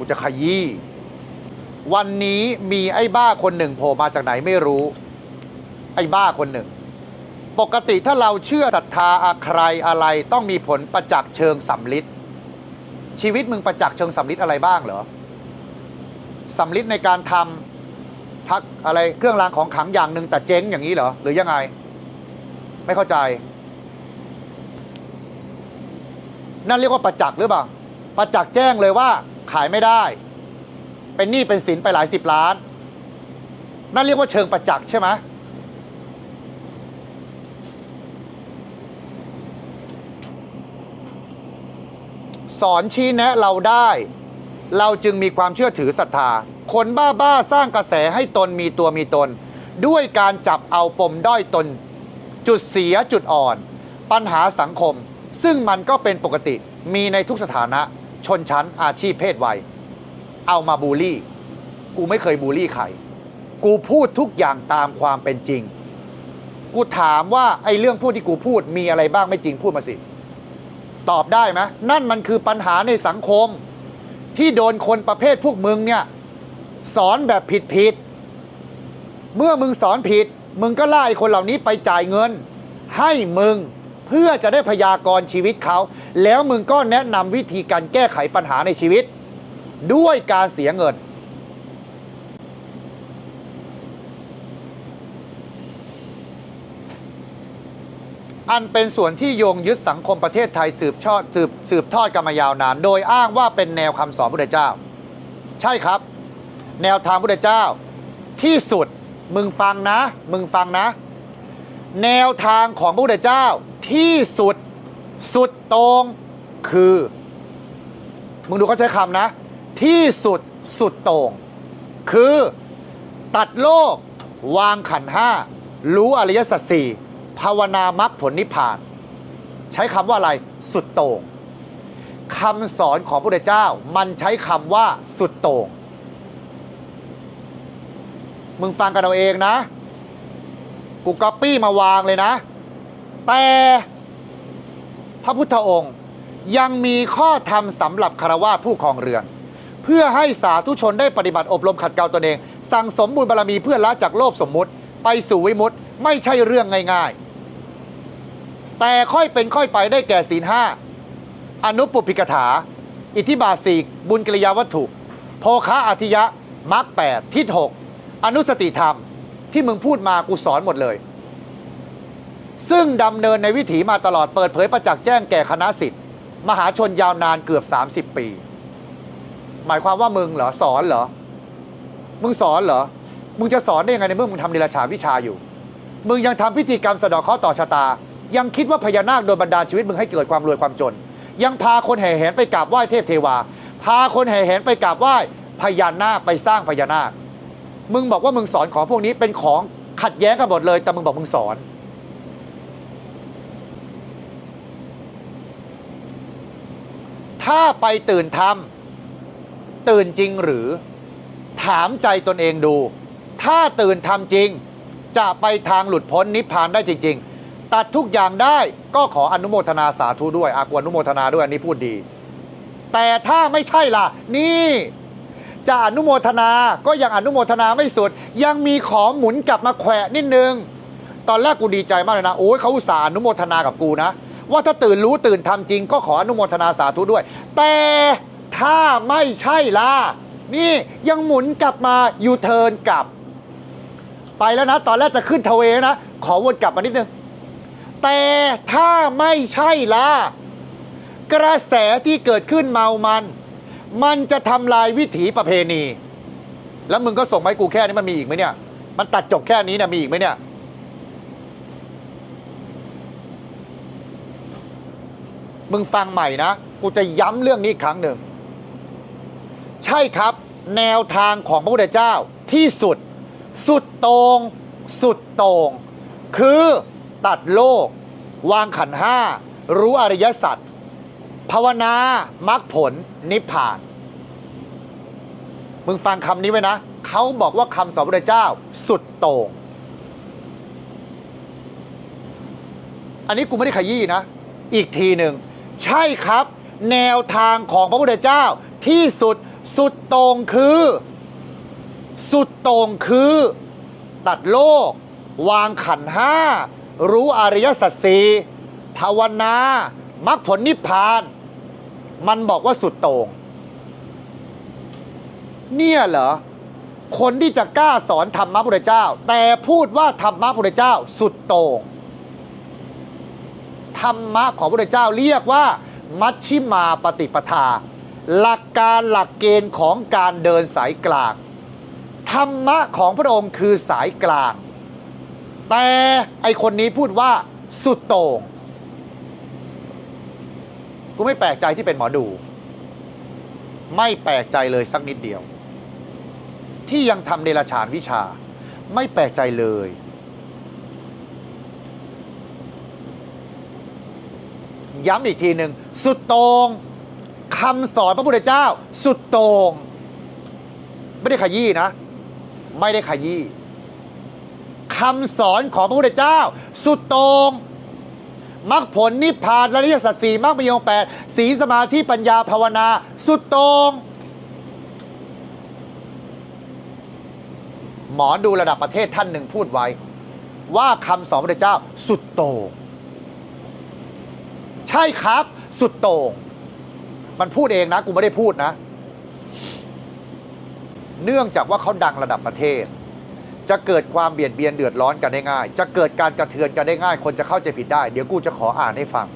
กูจะขยี้วันนี้มีไอ้บ้าคนหนึ่งโผล่มาจากไหนไม่รู้ ไอ้บ้าคนหนึ่ง ปกติถ้าเราเชื่อศรัทธาอะใครอะไรต้องมีผลประจักษ์เชิงสำลิดชีวิตมึงประจักษ์เชิงสำลิดอะไรบ้างเหรอสำลิดในการทำพักอะไรเครื่องรางของขลังอย่างหนึ่งแต่เจ๊งอย่างนี้เหรอหรือยังไง ไม่เข้าใจ นั่นเรียกว่าประจักษ์หรือเปล่าประจักษ์แจ้งเลยว่า ขายไม่ได้ เป็นหนี้เป็นสินไปหลายสิบล้าน นั่นเรียกว่าเชิงประจักษ์ใช่ไหมสอนชี้แนะเราได้ เราจึงมีความเชื่อถือศรัทธา คนบ้าๆสร้างกระแสให้ตนมีตัวมีตน ด้วยการจับเอาปมด้อยตน จุดเสียจุดอ่อน ปัญหาสังคม ซึ่งมันก็เป็นปกติมีในทุกสถานะ ชนชั้นอาชีพเพศวัย เอามาบูลลี่ กูไม่เคยบูลลี่ใคร กูพูดทุกอย่างตามความเป็นจริง กูถามว่าไอ้เรื่องพูดที่กูพูดมีอะไรบ้างไม่จริงพูดมาสิ ตอบได้ไหมนั่นมันคือปัญหาในสังคม ที่โดนคนประเภทพวกมึงเนี่ย สอนแบบผิดผิดเมื่อมึงสอนผิด มึงก็ไล่คนเหล่านี้ไปจ่ายเงิน ให้มึง เพื่อจะได้พยากรณ์ชีวิตเขา แล้วมึงก็แนะนำวิธีการแก้ไขปัญหาในชีวิต ด้วยการเสียเงิน อันเป็นส่วนที่โยงยึดสังคมประเทศไทยสืบทอดสืบสืบทอดกันมายาวนาน โดยอ้างว่าเป็นแนวคำสอนพระเจ้า ใช่ครับ แนวทางพระเจ้า ที่สุดมึงฟังนะ มึงฟังนะ แนวทางของพระพุทธเจ้าที่สุดสุดตรงคือ มึงดูเขาใช้คำนะ ที่สุดสุดตรง คือ ตัดโลก วางขันห้า รู้อริยสัจสี่ภาวนามรรคผลนิพพาน ใช้คำว่าอะไรสุดต่งคำสอนของพระพุทธเจ้ามันใช้คำว่าสุดต่งมึงฟังกันเอาเองนะ กูก๊อปปี้มาวางเลยนะ แต่พระพุทธองค์ยังมีข้อธรรมสำหรับคารวะผู้ครองเรือน เพื่อให้สาธุชนได้ปฏิบัติอบรมขัดเกลาตนเอง สั่งสมบุญบารมีเพื่อละจากโลกสมมุติ ไปสู่วิมุตติไม่ใช่เรื่องง่ายๆ แต่ค่อยเป็นค่อยไปได้แก่ศีลห้าอนุปปิกถา อิทธิบาสีบุญกิริยาวัตถุโภคะอธิยะมรรคแปดทิศหกอนุสติธรรม ที่มึงพูดมากูสอนหมดเลย ซึ่งดำเนินในวิถีมาตลอดเปิดเผยประจักษ์แจ้งแก่คณะสิทธิ์มหาชนยาวนานเกือบ 30 ปี หมายความว่ามึงเหรอสอนเหรอ มึงสอนเหรอ มึงจะสอนได้ยังไงในเมื่อมึงทำนิรชาวิชาอยู่ มึงยังทำพิธีกรรมสะดอกเคราะห์ต่อชะตา ยังคิดว่าพญานาคโดนบันดาลชีวิตมึงให้เกิดความรวยความจน ยังพาคนแห่แหนไปกราบไหว้เทพเทวา พาคนแห่แหนไปกราบไหว้พญานาคไปสร้างพญานาค มึงบอกว่ามึงสอนของพวกนี้เป็นของขัดแย้งกันหมดเลย แต่มึงบอกมึงสอน ถ้าไปตื่นทำตื่นจริงหรือ ถามใจตนเองดู ถ้าตื่นทำจริง จะไปทางหลุดพ้นนิพพานได้จริง ๆ ตัดทุกอย่างได้ก็ขออนุโมทนาสาธุด้วยอากวอนุโมทนาด้วยอันนี้พูดดี แต่ถ้าไม่ใช่ล่ะ นี่ จะอนุโมทนาก็ยังอนุโมทนาไม่สุด ยังมีของหมุนกลับมาแขวะนิดนึง ตอนแรกกูดีใจมากเลยนะโอ้ยเขาอุตส่าห์อนุโมทนากับกูนะ ว่าถ้าตื่นรู้ตื่นทำจริง ก็ขออนุโมทนาสาธุด้วย แต่ถ้าไม่ใช่ล่ะนี่ยังหมุนกลับมายูเทิร์นกลับ ไปแล้วนะ ตอนแรกจะขึ้นทเวนะ ขอวนกลับมานิดนึง แต่ถ้าไม่ใช่ล่ะกระแสที่เกิดขึ้นเมามัน มันจะทำลายวิถีประเพณี แล้วมึงก็ส่งมาให้กูแค่นี้มันมีอีกไหมเนี่ย มันตัดจบแค่นี้เนี่ยมีอีกไหมเนี่ย มึงฟังใหม่นะ กูจะย้ำเรื่องนี้อีกครั้งหนึ่ง ใช่ครับ แนวทางของพระพุทธเจ้าที่สุด สุดโตรงสุดโตรงคือตัดโลก วางขันธ์ห้ารู้อริยสัจ ภาวนามรรคผลนิพพาน มึงฟังคำนี้ไว้นะ เขาบอกว่าคำสอนพระพุทธเจ้าสุดโต่ง อันนี้กูไม่ได้ขยี้นะ อีกทีหนึ่ง ใช่ครับ แนวทางของพระพุทธเจ้าที่สุดสุดโต่งคือ สุดโต่งคือ ตัดโลก วางขันห้า รู้อริยสัจสีภาวนามรรคผลนิพพาน มันบอกว่าสุดโต่งเนี่ยเหรอคนที่จะกล้าสอนธรรมะพุทธเจ้า แต่พูดว่าธรรมะพุทธเจ้าสุดโต่งธรรมะของพระพุทธเจ้าเรียกว่า มัชชิมาปฏิปทา หลักการหลักเกณฑ์ของการเดินสายกลางธรรมะของพระองค์คือสายกลาง แต่ไอคนนี้พูดว่าสุดโต่ง กูไม่แปลกใจที่เป็นหมอดู ไม่แปลกใจเลยสักนิดเดียว ที่ยังทำเดรัจฉานวิชา ไม่แปลกใจเลย ย้ำอีกทีหนึ่งสุดโตรงคำสอนพระพุทธเจ้า สุดโตรงไม่ได้ขยี้นะ ไม่ได้ขยี้คำสอนของพระพุทธเจ้า สุดโตรง มรรคผลนิพพานและอริยสัจสี่มรรคมีองค์แปดสีลสมาธิปัญญาภาวนา สุดโตรงหมอดูระดับประเทศท่านหนึ่งพูดไว้ ว่าคำสอนพระเจ้าสุดโตรงใช่ครับ สุดโต่งมันพูดเองนะ กูไม่ได้พูดนะ เนื่องจากว่าเขาดังระดับประเทศ จะเกิดความเบียดเบียนเดือดร้อนกันได้ง่าย จะเกิดการกระเทือนกันได้ง่าย คนจะเข้าใจผิดได้ เดี๋ยวกูจะขออ่านให้ฟัง